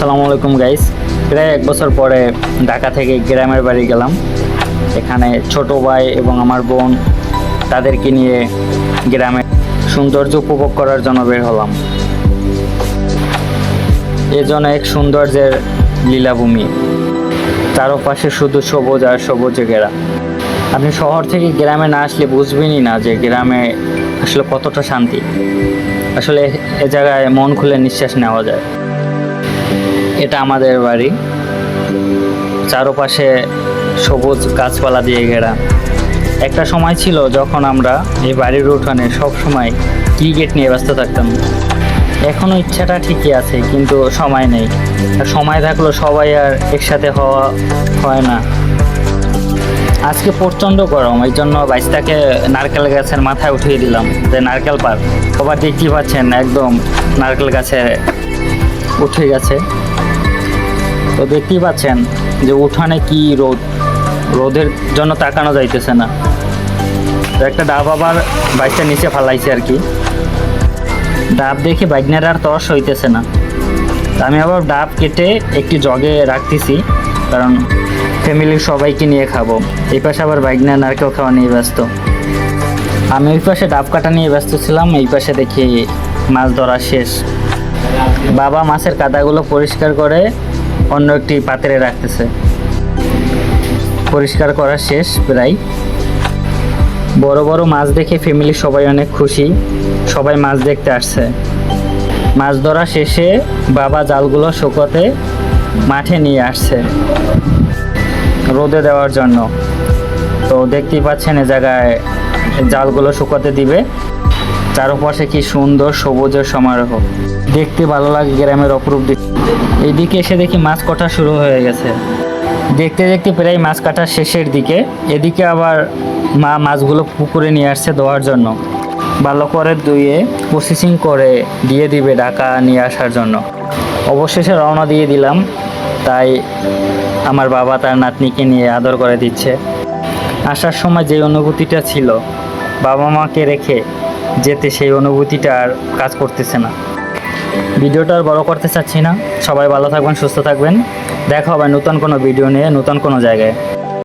আসসালামু আলাইকুম গাইস প্রায় এক বছর পরে ঢাকা থেকে গ্রামের বাড়ি গেলাম। এখানে ছোট ভাই এবং আমার বোন তাদেরকে নিয়ে গ্রামে সৌন্দর্য উপভোগ করার জন্য বের হলাম। এ যেন এক সৌন্দর্যের লীলাভূমি। চারপাশে শুধু সবুজ আর সবুজে ঘেরা। আপনি শহর থেকে গ্রামে না আসলে বুঝবেনই না যে গ্রামে আসলে কতটা শান্তি। আসলে এ জায়গায় মন খুলে নিঃশ্বাস নেওয়া যায়। এটা আমাদের বাড়ি। চারপাশে সবুজ গাছপালা দিয়ে ঘেরা। একটা সময় ছিল যখন আমরা এই বাড়ির উঠানে সব সময় ক্রিকেট নিয়ে ব্যস্ত থাকতাম। এখনও ইচ্ছাটা ঠিকই আছে, কিন্তু সময় নেই। আর সময় থাকলেও সবাই আর একসাথে হওয়া হয় না। আজকে প্রচণ্ড গরম, এই জন্য বাইশটাকে নারকেল গাছের মাথায় উঠিয়ে দিলাম, যে নারকেল পার সবার দেখতেই পাচ্ছেন, একদম নারকেল গাছে উঠে গেছে। তো দেখতেই পাচ্ছেন যে উঠানে কি রোদ। রোদের জন্য তাকানো যাইতেছে না। তো একটা ডাব আবার বাইকটা নিচে ফালাইছে আর কি। ডাব দেখে বাইকনের আর তস হইতেছে না। আমি আবার ডাব কেটে একটি জগে রাখতেছি, কারণ ফ্যামিলির সবাইকে নিয়ে খাব। এই পাশে আবার বাইকনের নারকেল খাওয়া নিয়ে ব্যস্ত। আমি ওই পাশে ডাব কাটা নিয়ে ব্যস্ত ছিলাম, এই পাশে দেখি মাছ ধরা শেষ। বাবা মাছের কাদাগুলো পরিষ্কার করে অন্য একটি পাত্রে রাখতেছে। পরিষ্কার করা শেষ প্রায়। বড় বড় মাছ দেখে ফ্যামিলির সবাই অনেক খুশি। সবাই মাছ দেখতে আসছে। মাছ ধরা শেষে বাবা জালগুলো শুকোতে মাঠে নিয়ে আসছে। রোদে দেওয়ার জন্য। তো দেখতেই পাচ্ছেন এ জায়গায় জালগুলো শুকাতে দিবে। চারপাশে কি সুন্দর সবুজের সমারোহ। দেখতে ভালো লাগে গ্রামের অপরূপ দৃশ্য। এদিকে এসে দেখি মাছ কাটা শুরু হয়ে গেছে। দেখতে দেখতে প্রায় মাছ কাটার শেষের দিকে। এদিকে আবার মা মাছগুলো পুকুরে নিয়ে আসছে ধোয়ার জন্য। ভালো করে ধুয়ে প্রসেসিং করে দিয়ে দিবে ঢাকা নিয়ে আসার জন্য। অবশেষে রওনা দিয়ে দিলাম। তাই আমার বাবা তার নাতনিকে নিয়ে আদর করে দিচ্ছে। আসার সময় যে অনুভূতিটা ছিল বাবা মাকে রেখে যেতে সেই অনুভূতিটা আর কাজ করতেছে না। ভিডিওটা আর বড় করতে চাচ্ছি না। সবাই ভালো থাকবেন, সুস্থ থাকবেন। দেখা হবে নতুন কোনো ভিডিও নিয়ে নতুন কোনো জায়গায়।